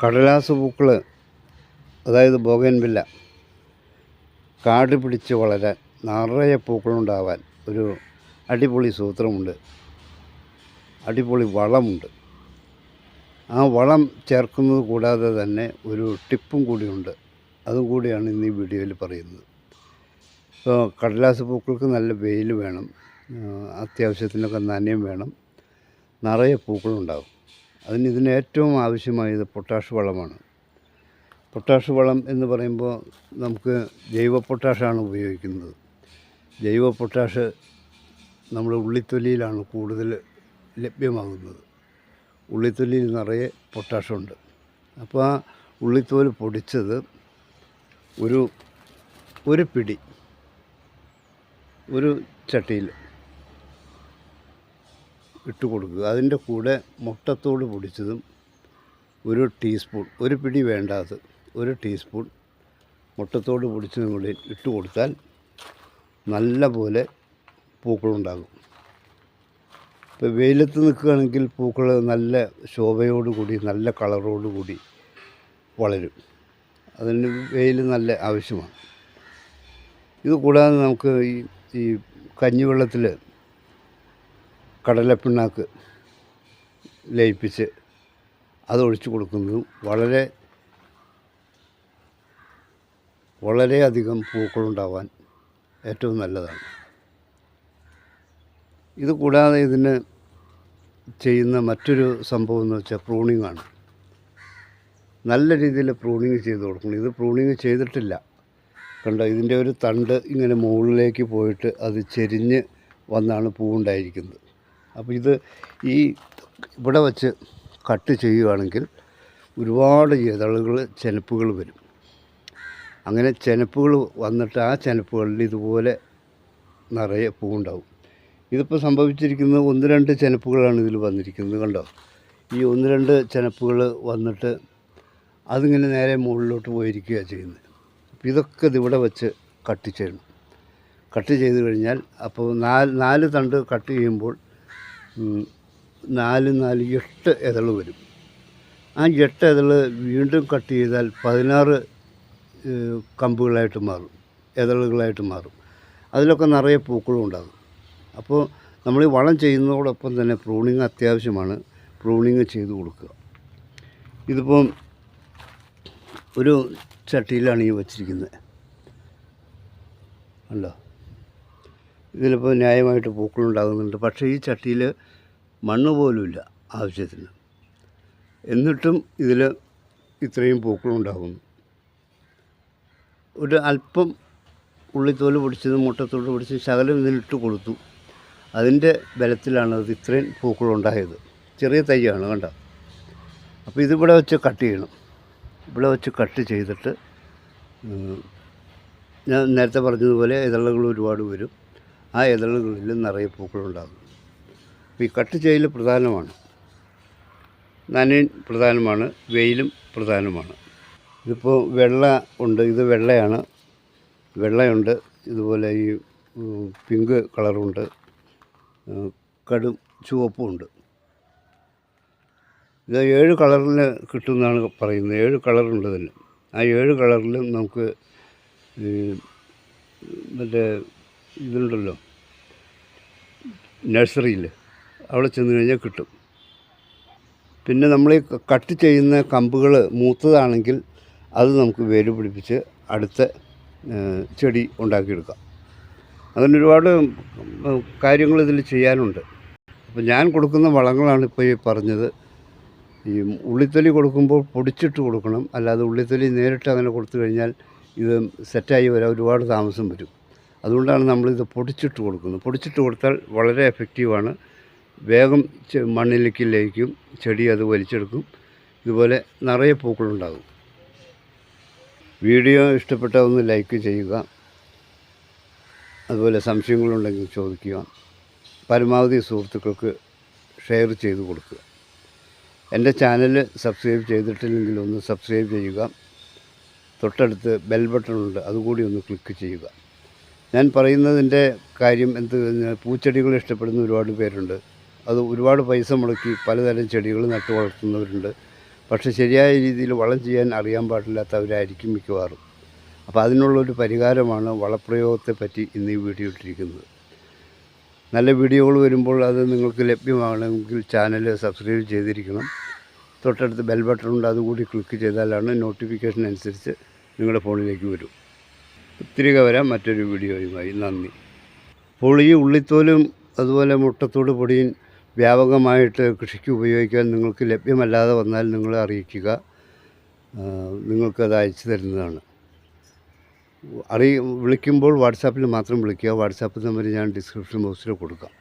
കടലാസ് പൂക്കൾ അതായത് ബോഗൻവില്ല കാട് പിടിച്ച് വളരാൻ നിറയെ പൂക്കളുണ്ടാവാൻ ഒരു അടിപൊളി സൂത്രമുണ്ട്. അടിപൊളി വളമുണ്ട്. ആ വളം ചേർക്കുന്നത് കൂടാതെ തന്നെ ഒരു ടിപ്പും കൂടിയുണ്ട്. അതും കൂടിയാണ് ഇന്ന് ഈ വീഡിയോയിൽ പറയുന്നത്. ഇപ്പോൾ കടലാസ് പൂക്കൾക്ക് നല്ല വെയിൽ വേണം അത്യാവശ്യത്തിനൊക്കെ നനയും വേണം നിറയെ പൂക്കളുണ്ടാകും അതിന് ഇതിന് ഏറ്റവും ആവശ്യമായത് പൊട്ടാഷ് വളമാണ്. പൊട്ടാഷ് വളം എന്ന് പറയുമ്പോൾ നമുക്ക് ജൈവ പൊട്ടാഷാണ് ഉപയോഗിക്കുന്നത്. ജൈവ പൊട്ടാഷ് നമ്മുടെ ഉള്ളിത്തൊലിയിലാണ് കൂടുതൽ ലഭ്യമാകുന്നത്. ഉള്ളിത്തൊലിയിൽ നിറയെ പൊട്ടാഷുണ്ട്. അപ്പോൾ ആ ഉള്ളിത്തോൽ പൊടിച്ചത് ഒരു ഒരു പിടി ഒരു ചട്ടിയിൽ ഇട്ട് കൊടുക്കുക അതിന്റെ കൂടെ മുട്ടത്തോട് പൊടിച്ചതും ഒരു ടീസ്പൂൺ ഒരു പിടി വേണ്ടാത്ത ഒരു ടീസ്പൂൺ മുട്ടത്തോട് പൊടിച്ചതും കൂടി ഇട്ട് കൊടുത്താൽ നല്ല പോലെ പൂക്കളുണ്ടാകും. ഇപ്പോൾ വെയിലത്ത് നിൽക്കുകയാണെങ്കിൽ പൂക്കൾ നല്ല ശോഭയോടുകൂടി നല്ല കളറോടുകൂടി വളരും. അതിന് വെയിൽ നല്ല ആവശ്യമാണ്. ഇത് കൂടാതെ നമുക്ക് ഈ ഈ കഞ്ഞിവെള്ളത്തിൽ കടലപ്പിണ്ണാക്ക് ലയിപ്പിച്ച് അതൊഴിച്ചു കൊടുക്കുന്നതും വളരെ വളരെയധികം പൂക്കളുണ്ടാവാൻ ഏറ്റവും നല്ലതാണ്. ഇത് കൂടാതെ ഇതിന് ചെയ്യുന്ന മറ്റൊരു സംഭവം എന്ന് വെച്ചാൽ പ്രൂണിംഗ് ആണ്. നല്ല രീതിയിൽ പ്രൂണിങ് ചെയ്ത് കൊടുക്കണം. ഇത് പ്രൂണിങ് ചെയ്തിട്ടില്ല. കണ്ടോ? ഇതിന്റെ ഒരു തണ്ട് ഇങ്ങനെ മുകളിലേക്ക് പോയിട്ട് അത് ചെരിഞ്ഞ് വന്നാണ് പൂവുണ്ടായിരിക്കുന്നത്. അപ്പോൾ ഇത് ഈ ഇവിടെ വച്ച് കട്ട് ചെയ്യുകയാണെങ്കിൽ ഒരുപാട് ഇതളുകൾ ചെനപ്പുകൾ വരും. അങ്ങനെ ചെനപ്പുകൾ വന്നിട്ട് ആ ചെനപ്പുകളിൽ ഇതുപോലെ നിറയെ പൂവുണ്ടാവും. ഇതിപ്പോൾ സംഭവിച്ചിരിക്കുന്നത് ഒന്ന് രണ്ട് ചെനപ്പുകളാണ് ഇതിൽ വന്നിരിക്കുന്നത് കണ്ടോ? ഈ ഒന്ന് രണ്ട് ചെനപ്പുകൾ വന്നിട്ട് അതിങ്ങനെ നേരെ മുകളിലോട്ട് പോയിരിക്കുകയാണ് ചെയ്യുന്നത്. അപ്പോൾ ഇതൊക്കെ ഇതിവിടെ വെച്ച് കട്ട് ചെയ്യണം. കട്ട് ചെയ്ത് കഴിഞ്ഞാൽ അപ്പോൾ നാല് നാല് തണ്ട് കട്ട് ചെയ്യുമ്പോൾ നാല് നാല് എട്ട് ഇതൾ വരും. ആ എട്ട് ഇതൾ വീണ്ടും കട്ട് ചെയ്താൽ പതിനാറ് കമ്പുകളായിട്ട് മാറും. ഇതളുകളായിട്ട് മാറും. അതിലൊക്കെ നിറയെ പൂക്കളും ഉണ്ടാകും. അപ്പോൾ നമ്മൾ ഈ വളം ചെയ്യുന്നതോടൊപ്പം തന്നെ പ്രൂണിങ് അത്യാവശ്യമാണ്. പ്രൂണിങ് ചെയ്ത് കൊടുക്കുക. ഇതിപ്പം ഒരു ചട്ടിയിലാണ് ഈ വച്ചിരിക്കുന്നത്. അല്ലോ ഇതിലിപ്പോൾ ന്യായമായിട്ട് പൂക്കളുണ്ടാകുന്നുണ്ട്. പക്ഷേ ഈ ചട്ടിയിൽ മണ്ണ് പോലുമില്ല ആവശ്യത്തിന്. എന്നിട്ടും ഇതിൽ ഇത്രയും പൂക്കളുണ്ടാകുന്നു. ഒരു അല്പം ഉള്ളിത്തോൽ പൊടിച്ചതും മുട്ടത്തോട് പിടിച്ച് ശകലം ഇതിലിട്ട് കൊടുത്തു. അതിന്റെ ബലത്തിലാണ് അത് ഇത്രയും പൂക്കളുണ്ടായത്. ചെറിയ തൈയാണ് കണ്ട? അപ്പോൾ ഇതിവിടെ വെച്ച് കട്ട് ചെയ്യണം. ഇവിടെ വെച്ച് കട്ട് ചെയ്തിട്ട് ഞാൻ നേരത്തെ പറഞ്ഞതുപോലെ ഇതളകൾ ഒരുപാട് വരും. ആ ഇതളുകളിൽ നിറയെ പൂക്കളുണ്ടാകും ഈ കട്ട് ചെയ്യൽ പ്രധാനമാണ്. നനയും പ്രധാനമാണ്. വെയിലും പ്രധാനമാണ്. ഇതിപ്പോൾ വെള്ള ഉണ്ട്. ഇത് വെള്ളയാണ്. വെള്ളയുണ്ട്. ഇതുപോലെ ഈ പിങ്ക് കളറുണ്ട്. കടും ചുവപ്പും ഉണ്ട്. ഇത് ഏഴ് കളറിൽ കിട്ടുമെന്നാണ് പറയുന്നത്. ഏഴ് കളറുണ്ട് തന്നെ ആ ഏഴ് കളറിലും നമുക്ക് മറ്റേ ഇതുണ്ടല്ലോ. നഴ്സറിയിൽ അവിടെ ചെന്ന് കഴിഞ്ഞാൽ കിട്ടും. പിന്നെ നമ്മൾ ഈ കട്ട് ചെയ്യുന്ന കമ്പുകൾ മൂത്തതാണെങ്കിൽ അത് നമുക്ക് വേര് പിടിപ്പിച്ച് അടുത്ത ചെടി ഉണ്ടാക്കിയെടുക്കാം. അങ്ങനെ ഒരുപാട് കാര്യങ്ങൾ ഇതിൽ ചെയ്യാനുണ്ട്. അപ്പോൾ ഞാൻ കൊടുക്കുന്ന വളങ്ങളാണ് ഇപ്പോൾ ഈ പറഞ്ഞത്. ഈ ഉള്ളിത്തൊലി കൊടുക്കുമ്പോൾ പൊടിച്ചിട്ട് കൊടുക്കണം. അല്ലാതെ ഉള്ളിത്തൊലി നേരിട്ട് അങ്ങനെ കൊടുത്തു കഴിഞ്ഞാൽ ഇത് സെറ്റായി വരാൻ ഒരുപാട് താമസം വരും. അതുകൊണ്ടാണ് നമ്മളിത് പൊടിച്ചിട്ട് കൊടുക്കുന്നത്. പൊടിച്ചിട്ട് കൊടുത്താൽ വളരെ എഫക്റ്റീവാണ് വേഗം മണ്ണിലേക്ക് ലയിക്കും ചെടി അത് വലിച്ചെടുക്കും. ഇതുപോലെ നിറയെ പൂക്കളുണ്ടാകും. വീഡിയോ ഇഷ്ടപ്പെട്ട ഒന്ന് ലൈക്ക് ചെയ്യുക. അതുപോലെ സംശയങ്ങളുണ്ടെങ്കിൽ ചോദിക്കുക. പരമാവധി സുഹൃത്തുക്കൾക്ക് ഷെയർ ചെയ്ത് കൊടുക്കുക. എന്റെ ചാനൽ സബ്സ്ക്രൈബ് ചെയ്തിട്ടില്ലെങ്കിൽ ഒന്ന് സബ്സ്ക്രൈബ് ചെയ്യുക. തൊട്ടടുത്ത് ബെൽ ബട്ടൺ ഉണ്ട്. അതുകൂടി ഒന്ന് ക്ലിക്ക് ചെയ്യുക. ഞാൻ പറയുന്നതിന്റെ കാര്യം എന്ത് പൂച്ചെടികൾ ഇഷ്ടപ്പെടുന്ന ഒരുപാട് പേരുണ്ട്. അത് ഒരുപാട് പൈസ മുടക്കി പലതരം ചെടികൾ നട്ടു വളർത്തുന്നവരുണ്ട്. പക്ഷേ ശരിയായ രീതിയിൽ വളം ചെയ്യാൻ അറിയാൻ പാടില്ലാത്തവരായിരിക്കും മിക്കവാറും. അപ്പോൾ അതിനുള്ളൊരു പരിഹാരമാണ് വളപ്രയോഗത്തെ പറ്റി ഇന്ന് ഈ വീഡിയോ ഇട്ടിരിക്കുന്നത്. നല്ല വീഡിയോകൾ വരുമ്പോൾ അത് നിങ്ങൾക്ക് ലഭ്യമാകണമെങ്കിൽ ചാനൽ സബ്സ്ക്രൈബ് ചെയ്തിരിക്കണം. തൊട്ടടുത്ത് ബെൽ ബട്ടൺ ഉണ്ട് അതുകൂടി ക്ലിക്ക് ചെയ്താലാണ് നോട്ടിഫിക്കേഷൻ അനുസരിച്ച് നിങ്ങളുടെ ഫോണിലേക്ക് വരും. ഒത്തിരി വരാം മറ്റൊരു വീഡിയോയുമായി. നന്ദി. അപ്പോൾ ഈ ഉള്ളിത്തോലും അതുപോലെ മുട്ടത്തോട് പൊടിയും വ്യാപകമായിട്ട് കൃഷിക്ക് ഉപയോഗിക്കാൻ നിങ്ങൾക്ക് ലഭ്യമല്ലാതെ വന്നാൽ നിങ്ങൾ അറിയിക്കുക. നിങ്ങൾക്കത് അയച്ചു തരുന്നതാണ്. അറിയി വിളിക്കുമ്പോൾ വാട്സാപ്പിൽ മാത്രം വിളിക്കുക. വാട്സാപ്പ് നമ്പർ ഞാൻ ഡിസ്ക്രിപ്ഷൻ ബോക്സിൽ കൊടുക്കാം.